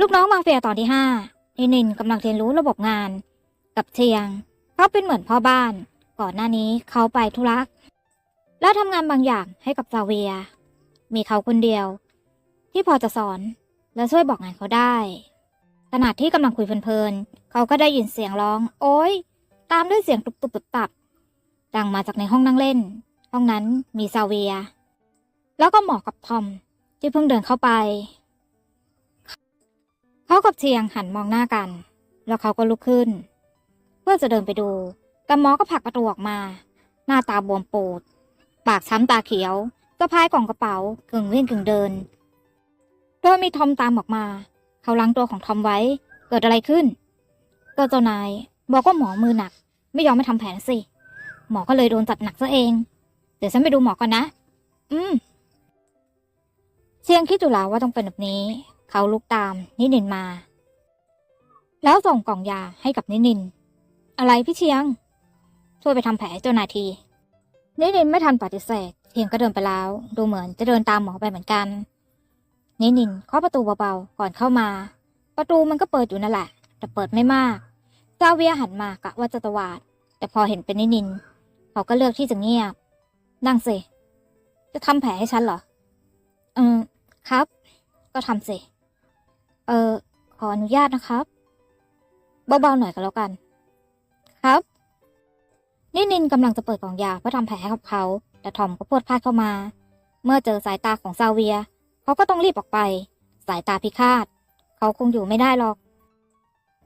ลูกน้องมาเฟียตอนที่ห้านินินกำลังเรียนรู้ระบบงาน กับเชียง เขาเป็นเหมือนพ่อบ้าน ก่อนหน้านี้เขาไปธุระและทำงานบางอย่างให้กับซาเวีย มีเขาคนเดียว ที่พอจะสอนและช่วยบอกงานเขาได้ขณะที่กำลังคุยเพลินๆ เขาก็ได้ยินเสียงร้อง โอ๊ย ตามด้วยเสียงตุบตุบตุบตับ ดังมาจากในห้องนั่งเล่น ห้องนั้นมีซาเวีย แล้วก็หมอกับทอมที่เพิ่งเดินเข้าไป เขากับเชียงหันมองหน้ากัน แล้วเขาก็ลุกขึ้น เพื่อจะเดินไปดูแต่หมอก็ผลักประตูออกมา หน้าตาบวมปูด ปากช้ำตาเขียวสะพายกล่องกระเป๋ากึ่งวิ่งกึ่งเดิน โดยมีทอมตามออกมา เขาล้างตัวของทอมไว้ เกิดอะไรขึ้น ก็เจ้านายบอกว่าหมอมือหนัก ไม่ยอมไม่ทำแผลสิ หมอก็เลยโดนจัดหนักซะเอง เดี๋ยวฉันไปดูหมอก่อนนะ อืม เชียงคิดอยู่แล้วว่าต้องเป็นแบบนี้ เขาลุกตามนินินมา แล้วส่งกล่องยาให้กับนินิน อะไรพี่เชียง ช่วยไปทำแผลเจ้านาที นินินไม่ทันปฏิเสธเชียงก็เดินไปแล้ว ดูเหมือนจะเดินตามหมอไปเหมือนกัน นินินเคาะประตูเบาๆก่อนเข้ามา ประตูมันก็เปิดอยู่นั่นแหละ แต่เปิดไม่มากซาเวียหันมากะว่าจะตวาด แต่พอเห็นเป็นนินิน เขาก็เลือกที่จะเงียบ นั่งสิ จะทำแผลให้ฉันเหรอเออครับ ก็ทำสิ เออขออนุญาตนะครับ เบาๆหน่อยก็แล้วกัน ครับนินินกำลังจะเปิดกล่องยาเพื่อทำแผลให้กับเขา แต่ทอมก็พวดพลาดเข้ามา เมื่อเจอสายตาของซาเวีย เขาก็ต้องรีบออกไป สายตาพิฆาต เขาคงอยู่ไม่ได้หรอก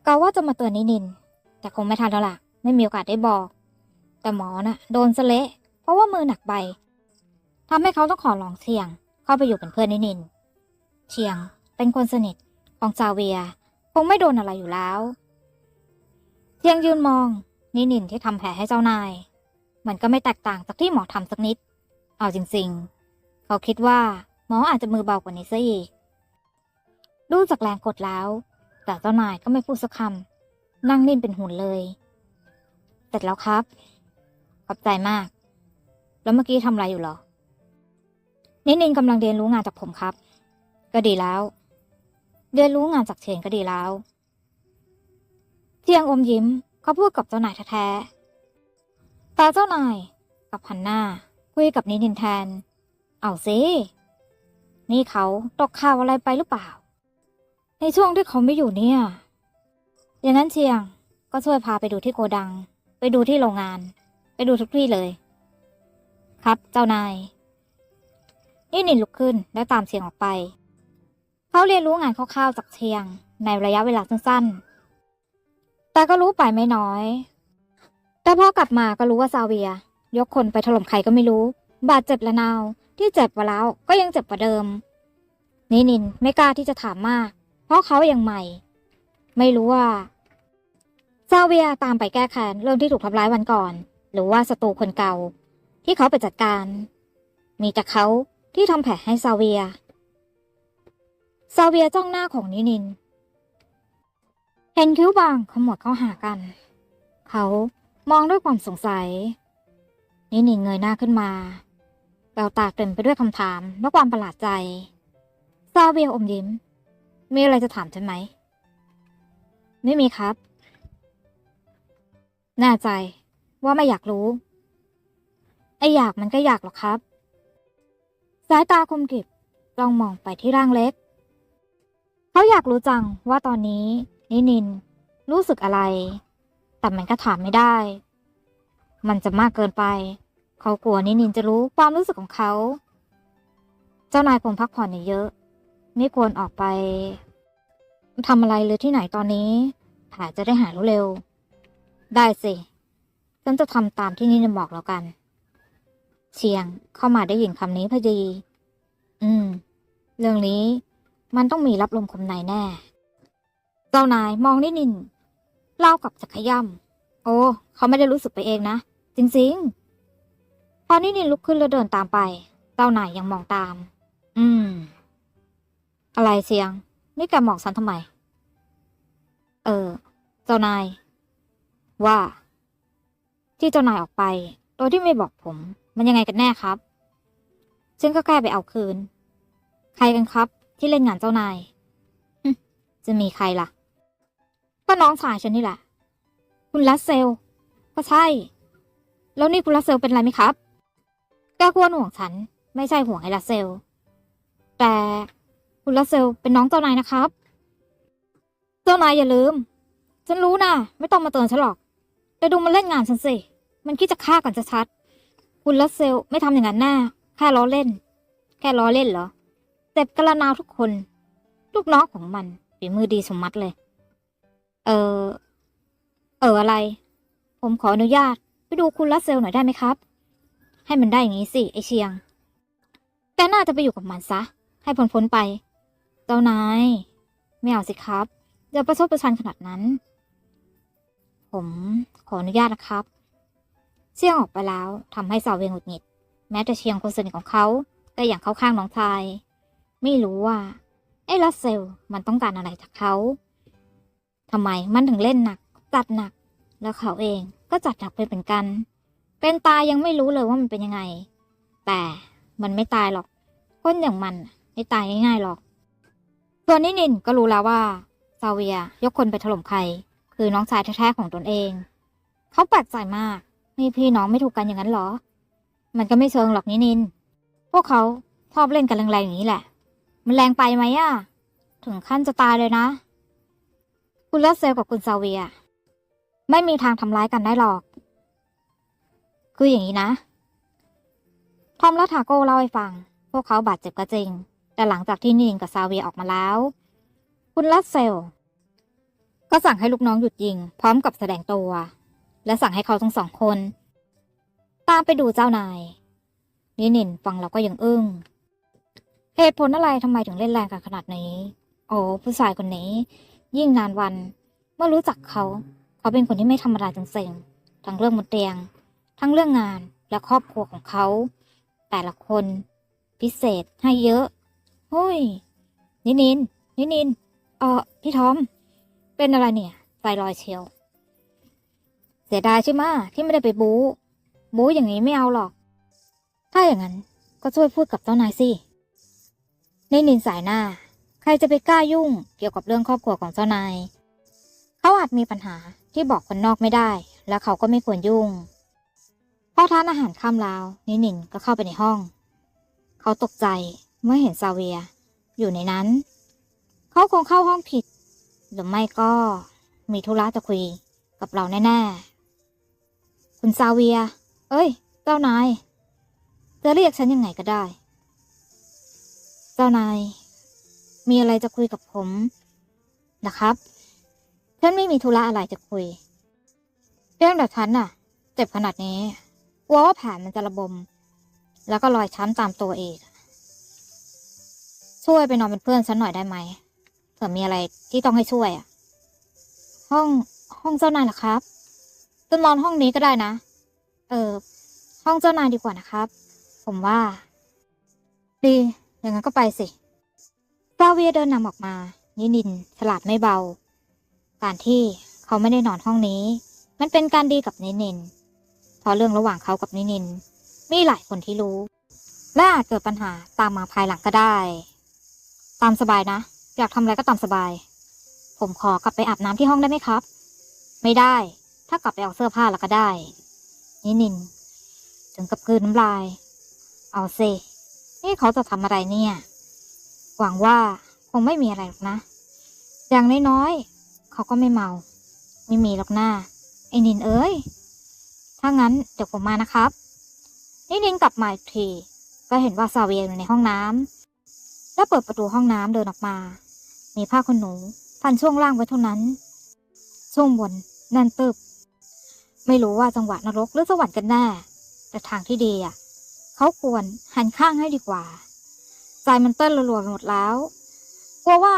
กาว่าจะมาเตือนนินิน แต่คงไม่ทันแล้วล่ะ ไม่มีโอกาสได้บอก แต่หมอน่ะ โดนสะเละเพราะว่ามือหนักไปทำให้เขาต้องขอลองเชียง เข้าไปอยู่เป็นเพื่อนนินิน เชียงเป็นคนสนิท องซาเวีย คงไม่โดนอะไรอยู่แล้วเชียงยืนมองนินินที่ทำแผลให้เจ้านาย มันก็ไม่แตกต่างจากที่หมอทำสักนิด เอาจริงๆ เขาคิดว่าหมออาจจะมือเบากว่านี้ซะอีกดูจากแรงกดแล้ว แต่เจ้านายก็ไม่พูดสักคำนั่งนิ่งเป็นหุ่นเลย เสร็จแล้วครับ ขอบใจมาก แล้วเมื่อกี้ทำอะไรอยู่หรอนินินกำลังเรียนรู้งานจากผมครับ ก็ดีแล้ว เรียนรู้งานจากเชนก็ดีแล้วเทียงอมยิ้มเขาพูดกับเจ้านายแท้ๆแต่เจ้านายกับหันหน้าคุยกับนินินแทน เอาสิ นี่เขาตกข่าวอะไรไปหรือเปล่า ในช่วงที่เขาไม่อยู่เนี่ย อย่างนั้นเชียงก็ช่วยพาไปดูที่โกดัง ไปดูที่โรงงาน ไปดูทุกที่เลย ครับเจ้านายนี่นินลุกขึ้นและตามเชียงออกไป เขาเรียนรู้งานคร่าวๆจากเชียง ในระยะเวลาสั้นๆ แต่ก็รู้ไปไม่น้อย แต่พอกลับมาก็รู้ว่าซาเวีย ยกคนไปถล่มใครก็ไม่รู้ บาดเจ็บละนาว ที่เจ็บกว่าแล้วก็ยังเจ็บกว่าเดิม นินินไม่กล้าที่จะถามมาก เพราะเขายังใหม่ ไม่รู้ว่าซาเวียตามไปแก้แค้นเรื่องที่ถูกทำร้ายวันก่อน หรือว่าศัตรูคนเก่า ที่เขาไปจัดการ มีแต่เขาที่ทำแผลให้ซาเวีย ซาเวียจ้องหน้าของนินิน เห็นคิ้วบางขมวดเข้าหากัน เขามองด้วยความสงสัย นินินเงยหน้าขึ้นมาแววตาเต็มไปด้วยคำถามและความประหลาดใจ ซาเวียอมยิ้ม มีอะไรจะถามฉันไหม ไม่มีครับ แน่ใจว่าไม่อยากรู้ ไออยากมันก็อยากหรอกครับ สายตาคมกริบจ้องมองไปที่ร่างเล็ก เขาอยากรู้จังว่าตอนนี้นินินรู้สึกอะไร แต่มันก็ถามไม่ได้ มันจะมากเกินไป เขากลัวนินินจะรู้ความรู้สึกของเขา เจ้านายคงพักผ่อนเยอะไม่ควรออกไปทำอะไรเลยที่ไหนตอนนี้แผลจะได้หายเร็วๆได้สิ ฉันจะทำตามที่นินินบอกแล้วกัน เชียงเข้ามาได้ยินคำนี้พอดี อืม เรื่องนี้ มันต้องมีรับลมคมในแน่ เจ้านายมองนินินเล่ากับจะขย่ำโอ้ เขาไม่ได้รู้สึกไปเองนะ จริงๆ พอนินินลุกขึ้นแล้วเดินตามไป เจ้านายยังมองตาม อืม อะไรเสียง นี่แกมองฉันทำไม เออ เจ้านาย ว่า ที่เจ้านายออกไป โดยที่ไม่บอกผม มันยังไงกันแน่ครับฉันก็แค่ไปเอาคืน ใครกันครับ ที่เล่นงานเจ้านายจะมีใครล่ะ ก็น้องชายฉันนี่แหละ คุณลัสเซล ก็ใช่ แล้วนี่คุณลัสเซลเป็นไรไหมครับแกควรห่วงฉัน ไม่ใช่ห่วงไอ้ลัสเซล แต่คุณลัสเซลเป็นน้องเจ้านายนะครับ เจ้านายอย่าลืม ฉันรู้นะไม่ต้องมาเตือนฉันหรอก แต่ดูมันเล่นงานฉันสิ มันคิดจะฆ่ากันจะชัด คุณลัสเซลไม่ทำอย่างนั้นแน่แค่ล้อเล่น แค่ล้อเล่นเหรอ เจ็บกระนาวทุกคน ลูกน้องของมันฝีมือดีสมมัติเลย เออ เอออะไร ผมขออนุญาต ไปดูคุณลัสเซลหน่อยได้ไหมครับ ให้มันได้อย่างนี้สิไอเชียง แกน่าจะไปอยู่กับมันซะ ให้พ้นพ้นไป เจ้านาย ไม่เอาสิครับ อย่าประชดประชันขนาดนั้น ผมขออนุญาตนะครับ เชียงออกไปแล้วทำให้สาวเวงหงุดหงิด แม้แต่เชียงคนสนิทของเขาก็อย่างเข้าข้างน้องชาย ไม่รู้ว่าไอ้ลัสเซลมันต้องการอะไรจากเขาทำไมมันถึงเล่นหนัก จัดหนัก แล้วเขาเองก็จัดหนักไปเหมือนกัน เป็นตายยังไม่รู้เลยว่ามันเป็นยังไง แต่มันไม่ตายหรอก คนอย่างมันไม่ตายง่ายๆหรอกส่วนนินินก็รู้แล้วว่าซาเวียยกคนไปถล่มใคร คือน้องชายแท้ๆของตนเอง เขาแปลกใจมากนี่พี่น้องไม่ถูกกันอย่างนั้นเหรอ มันก็ไม่เชิงหรอกนินิน พวกเขาชอบเล่นกันแรงๆอย่างนี้แหละ มันแรงไปไหมอะถึงขั้นจะตายเลยนะ คุณเลสเซลกับคุณซาเวีย ไม่มีทางทำร้ายกันได้หรอก คืออย่างนี้นะ ทอมและทาโก้เล่าให้ฟัง พวกเขาบาดเจ็บก็จริง แต่หลังจากที่นินกับซาเวียออกมาแล้ว คุณลัสเซล ก็สั่งให้ลูกน้องหยุดยิง พร้อมกับแสดงตัว และสั่งให้เขาทั้งสองคน ตามไปดูเจ้านายนินินฟังแล้วก็ยังอึ้ง เหตุผลอะไรทำไมถึงเล่นแรงกันขนาดนี้ โอ้ผู้ชายคนนี้ ยิ่งนานวัน เมื่อรู้จักเขา เขาเป็นคนที่ไม่ธรรมดาจริงๆทั้งเรื่องบนเตียง ทั้งเรื่องงานและครอบครัวของเขา แต่ละคน พิเศษให้เยอะเฮ้ยนินินนินินเออพี่ทอม เป็นอะไรเนี่ยใจลอยเชียว เสียดายใช่ไหมที่ไม่ได้ไปบู๊บู๊อย่างนี้ไม่เอาหรอก ถ้าอย่างนั้นก็ช่วยพูดกับเจ้านายสิ นินินสายหน้า ใครจะไปกล้ายุ่งเกี่ยวกับเรื่องครอบครัวของเจ้านาย เขาอาจมีปัญหาที่บอกคนนอกไม่ได้ และเขาก็ไม่ควรยุ่งพอทานอาหารค่ำแล้วนินินก็เข้าไปในห้อง เขาตกใจเมื่อเห็นซาเวีย อยู่ในนั้น เขาคงเข้าห้องผิด หรือไม่ก็มีธุระจะคุยกับเราแน่ๆ คุณซาเวีย เอ้ย เจ้านาย จะเรียกฉันยังไงก็ได้ จ้านาย มีอะไรจะคุยกับผมนะครับฉันไม่มีธุระอะไรจะคุย เรื่องแต่ฉันน่ะ เจ็บขนาดนี้กลัวว่าแผลมันจะระบม แล้วก็รอยช้ำตามตัวเอีกช่วยไปนอนเป็นเพื่อนฉันหน่อยได้ไหมเผื่อมีอะไรที่ต้องให้ช่วยอะ ห้องห้องเจ้านายเหรอครับจะนอนห้องนี้ก็ได้นะ เออ ห้องเจ้านายดีกว่านะครับ ผมว่า ดี อย่างนั้นก็ไปสิซาเวียเดินนำออกมา นินินฉลาดไม่เบา การที่เขาไม่ได้นอนห้องนี้ มันเป็นการดีกับนินินเพราะเรื่องระหว่างเขากับนินิน มีหลายคนที่รู้ และอาจเกิดปัญหาตามมาภายหลังก็ได้ ตามสบายนะ อยากทำอะไรก็ตามสบาย ผมขอกลับไปอาบน้ำที่ห้องได้ไหมครับ ไม่ได้ ถ้ากลับไปเอาเสื้อผ้าแล้วก็ได้ นินิน ถึงกับกลืนน้ำลาย เอาสิ นี่เขาจะทำอะไรเนี่ย หวังว่าคงไม่มีอะไรหรอกนะ อย่างน้อยๆเขาก็ไม่เมา ไม่มีหรอกหน้าไอ้นินเอ้ย ถ้างั้นเดี๋ยวผมมานะครับนินินกลับมาอีกที ก็เห็นว่าซาเวียอยู่ในห้องน้ำแล้วเปิดประตูห้องน้ำเดินออกมา มีผ้าขนหนูพันช่วงล่างไว้เท่านั้น ช่วงบนแน่นตึบ ไม่รู้ว่าจังหวะนรกหรือสวรรค์กันแน่แต่ทางที่ดีอะ เขาควรหันข้างให้ดีกว่า ใจมันเต้นรัวๆไปหมดแล้ว กลัวว่า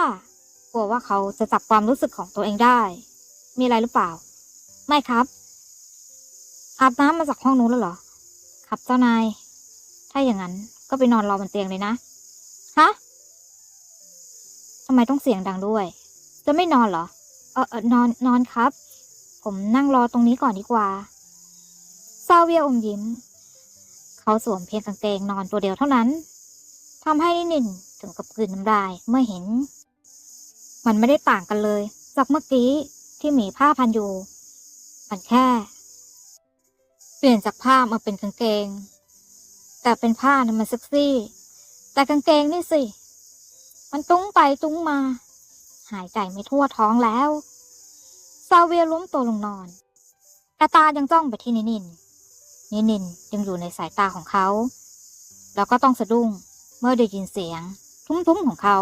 กลัวว่าเขาจะจับความรู้สึกของตัวเองได้ มีอะไรหรือเปล่า ไม่ครับ อาบน้ำมาจากห้องนู้นแล้วเหรอ ครับเจ้านาย ถ้าอย่างนั้นก็ไปนอนรอบนเตียงเลยนะ ฮะทำไมต้องเสียงดังด้วย จะไม่นอนเหรอ เออเออนอนนอนครับ ผมนั่งรอตรงนี้ก่อนดีกว่าซาเวียอมยิ้ม เขาสวมเพียงกางเกงนอนตัวเดียวเท่านั้นทำให้นินินถึงกับกลืนน้ำลายเมื่อเห็น มันไม่ได้ต่างกันเลย จากเมื่อกี้ที่หมีผ้าพันอยู่ มันแค่ เปลี่ยนจากผ้ามาเป็นกางเกง แต่เป็นผ้านี่มันเซ็กซี่ แต่กางเกงนี่สิ มันตุ้งไปตุ้งมา หายใจไม่ทั่วท้องแล้ว ซาเวียล้มตัวลงนอนแต่ตายังจ้องไปที่นินินน นินยังอยู่ในสายตาของเขา แล้วก็ต้องสะดุ้งเมื่อได้ยินเสียง ทุ้มๆของเขา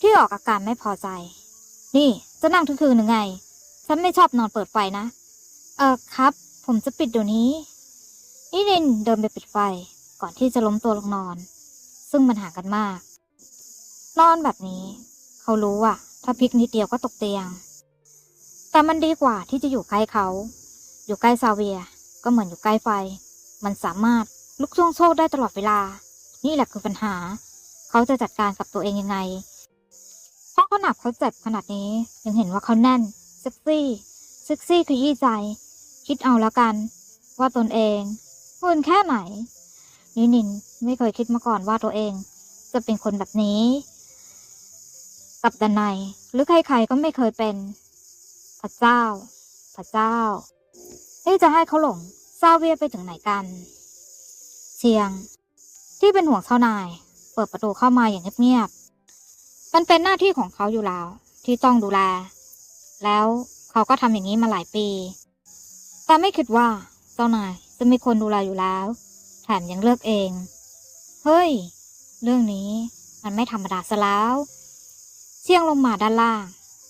ที่ออกอาการไม่พอใจ นี่จะนั่งทุกคืนหรือไง ฉันไม่ชอบนอนเปิดไฟนะ เออครับ ผมจะปิดเดี๋ยวนี้นินินเดินไปปิดไฟก่อนที่จะล้มตัวลงนอน ซึ่งมันห่างกันมาก นอนแบบนี้ เขารู้ว่าถ้าพลิกนิดเดียวก็ตกเตียง แต่มันดีกว่าที่จะอยู่ใกล้เขา อยู่ใกล้ซาเวีย ก็เหมือนอยู่ใกล้ไฟ มันสามารถลุกช่วงโชคได้ตลอดเวลา นี่แหละคือปัญหา เขาจะจัดการกับตัวเองยังไงห้องเขาหนักเขาเจ็บขนาดนี้ยังเห็นว่าเขาแน่นเซ็กซี่เซ็กซี่ขยี้ใจ คิดเอาแล้วกัน ว่าตนเองหุ่นแค่ไหนนินินไม่เคยคิดมาก่อนว่าตัวเอง จะเป็นคนแบบนี้ กับดันในยหรือใครๆก็ไม่เคยเป็น พระเจ้า พระเจ้า นี่จะให้เขาหลงซาเวียไปถึงไหนกัน เชียง ที่เป็นห่วงเจ้านาย เปิดประตูเข้ามาอย่างเงียบๆมันเป็นหน้าที่ของเขาอยู่แล้ว ที่ต้องดูแล แล้วเขาก็ทำอย่างนี้มาหลายปี แต่ไม่คิดว่าเจ้านายจะมีคนดูแลอยู่แล้ว แถมยังเลือกเอง เฮ้ย เรื่องนี้มันไม่ธรรมดาซะแล้ว เชียงลงมาด้านล่าง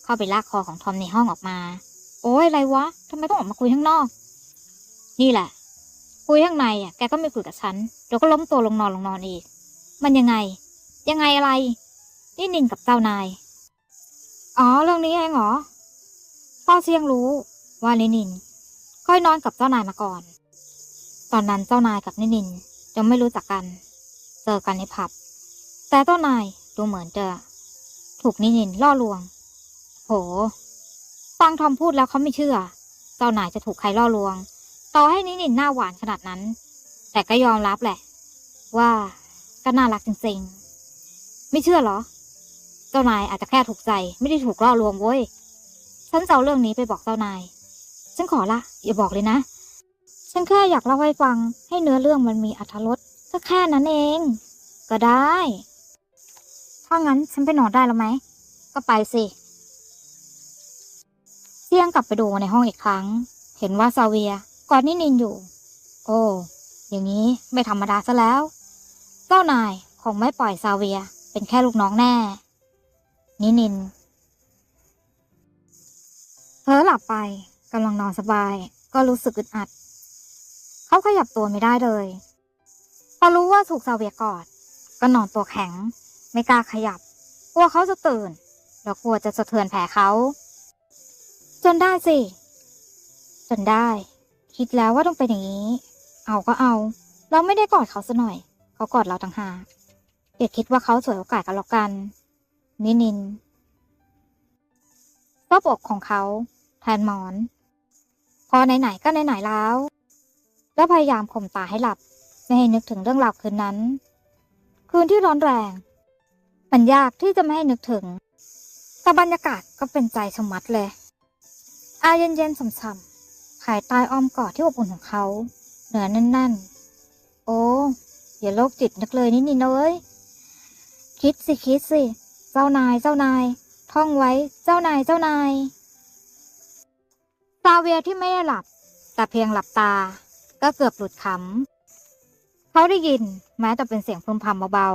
เข้าไปลากคอของทอมในห้องออกมา โอ้ยอะไรวะทำไมต้องออกมาคุยข้างนอก นี่แหละคุยข้างในอะแกก็ไม่คุยกับฉันเดี๋ยวก็ล้มตัวลงนอนลงนอนอีก มันยังไง ยังไงอะไร นี่นินกับเจ้านาย อ๋อเรื่องนี้เองเหรอพ่อเชียงรู้ว่านินินเคยนอนกับเจ้านายมาก่อน ตอนนั้นเจ้านายกับนินินยังไม่รู้จักกัน เจอกันในผับ แต่เจ้านายดูเหมือนจะถูกนินินล่อลวง โหฟังทอมพูดแล้วเขาไม่เชื่อ เจ้านายจะถูกใครล่อลวง ต่อให้นินินหน้าหวานขนาดนั้น แต่ก็ยอมรับแหละ ว่าก็น่ารักจริงๆ ไม่เชื่อเหรอ เจ้านายอาจจะแค่ถูกใจ ไม่ได้ถูกล่อลวงเว้ย ฉันจะเอาเรื่องนี้ไปบอกเจ้านาย ฉันขอละ อย่าบอกเลยนะ ฉันแค่อยากเล่าให้ฟัง ให้เนื้อเรื่องมันมีอรรถรสก็แค่นั้นเอง ก็ได้ ถ้างั้นฉันไปนอนได้แล้วไหม ก็ไปสิเสี่ยงกลับไปดูในห้องอีกครั้ง เห็นว่าซาเวีย กอดนินินอยู่ โอ้ อย่างนี้ไม่ธรรมดาซะแล้ว เจ้านายคงไม่ปล่อยซาเวียเป็นแค่ลูกน้องแน่ นินินเพ้อหลับไปกำลังนอนสบาย ก็รู้สึกอึดอัด เขาขยับตัวไม่ได้เลย พอรู้ว่าถูกซาเวียกอด ก็นอนตัวแข็ง ไม่กล้าขยับกลัวเขาจะตื่นแล้วกลัวจะสะเทือนแผลเขา จนได้สิ จนได้ คิดแล้วว่าต้องเป็นอย่างนี้ เอาก็เอา เราไม่ได้กอดเขาซะหน่อย เขากอดเราต่างหากเดี๋ยวคิดว่าเขาสวยโอกาสกันแล้วกันนินินรอบอกของเขาแทนหมอน พอไหนๆก็ไหนๆแล้ว แล้วพยายามข่มตาให้หลับ ไม่ให้นึกถึงเรื่องราวคืนนั้น คืนที่ร้อนแรง มันยากที่จะไม่ให้นึกถึงแต่บรรยากาศก็เป็นใจชะมัดเลย อาเย็นๆส่ำๆ ภายใต้อ้อมกอดที่อบอุ่นของเขา เหนือแน่นๆ โอ้อย่าโรคจิตนักเลยนี่นี่นะเอ้ย คิดสิคิดสิ เจ้านายเจ้านาย ท่องไว้เจ้านายเจ้านายซาเวียที่ไม่ได้หลับ แต่เพียงหลับตา ก็เกือบหลุดขำเขาได้ยินแม้แต่เป็นเสียงพึมพำเบา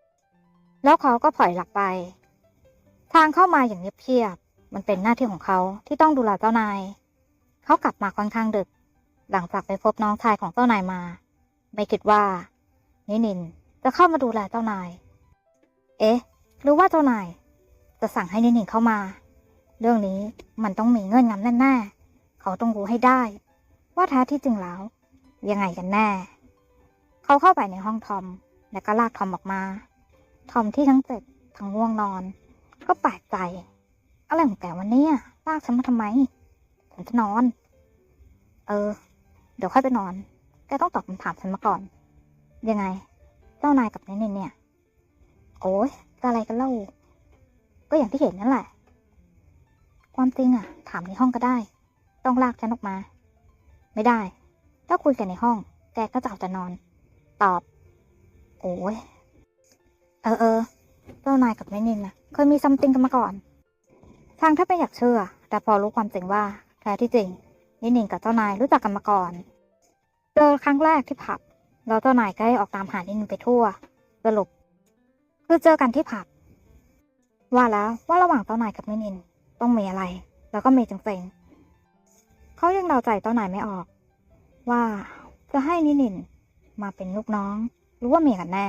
ๆ แล้วเขาก็ปล่อยหลับไป ทางเข้ามาอย่างเงียบๆมันเป็นหน้าที่ของเขาที่ต้องดูแลเจ้านาย เขากลับมาค่อนข้างดึก หลังจากไปพบน้องชายของเจ้านายมา ไม่คิดว่า นินินจะเข้ามาดูแลเจ้านาย เอ๊ะ หรือว่าเจ้านาย จะสั่งให้นินินเข้ามา เรื่องนี้มันต้องมีเงื่อนงำแน่ๆ เขาต้องรู้ให้ได้ ว่าแท้ที่จริงแล้ว ยังไงกันแน่ เขาเข้าไปในห้องทอม แล้วก็ลากทอมออกมา ทอมที่ทั้งเจ็บทั้งง่วงนอน ก็แปลกใจ อะไรของแกวันนี้ลากฉันมาทำไม ฉันจะนอน เออ เดี๋ยวค่อยไปนอน แกต้องตอบคำถามฉันมาก่อน ยังไง เจ้านายกับเนเน่เนี่ย โอ้ยจะอะไรกันเล่า ก็อย่างที่เห็นนั่นแหละ ความจริงอะถามในห้องก็ได้ ต้องลากฉันออกมา ไม่ได้ ถ้าคุยกันในห้อง แกก็จะเอาแต่นอน ตอบ โอ้ยเออเออเจ้านายกับแม่นินนะเคยมีซัมติงกันมาก่อน ทางถ้าไม่อยากเชื่อ แต่พอรู้ความจริงว่า แท้ที่จริงนินินกับเจ้านายรู้จักกันมาก่อน เจอครั้งแรกที่ผับแล้วเจ้านายก็ให้ออกตามหานินินไปทั่วสรุปคือเจอกันที่ผับ ว่าแล้วว่าระหว่างเจ้านายกับนินินต้องมีอะไร แล้วก็มีจริงเขายังเดาใจเจ้านายไม่ออก ว่าจะให้นินินมาเป็นลูกน้อง หรือว่าเมียกันแน่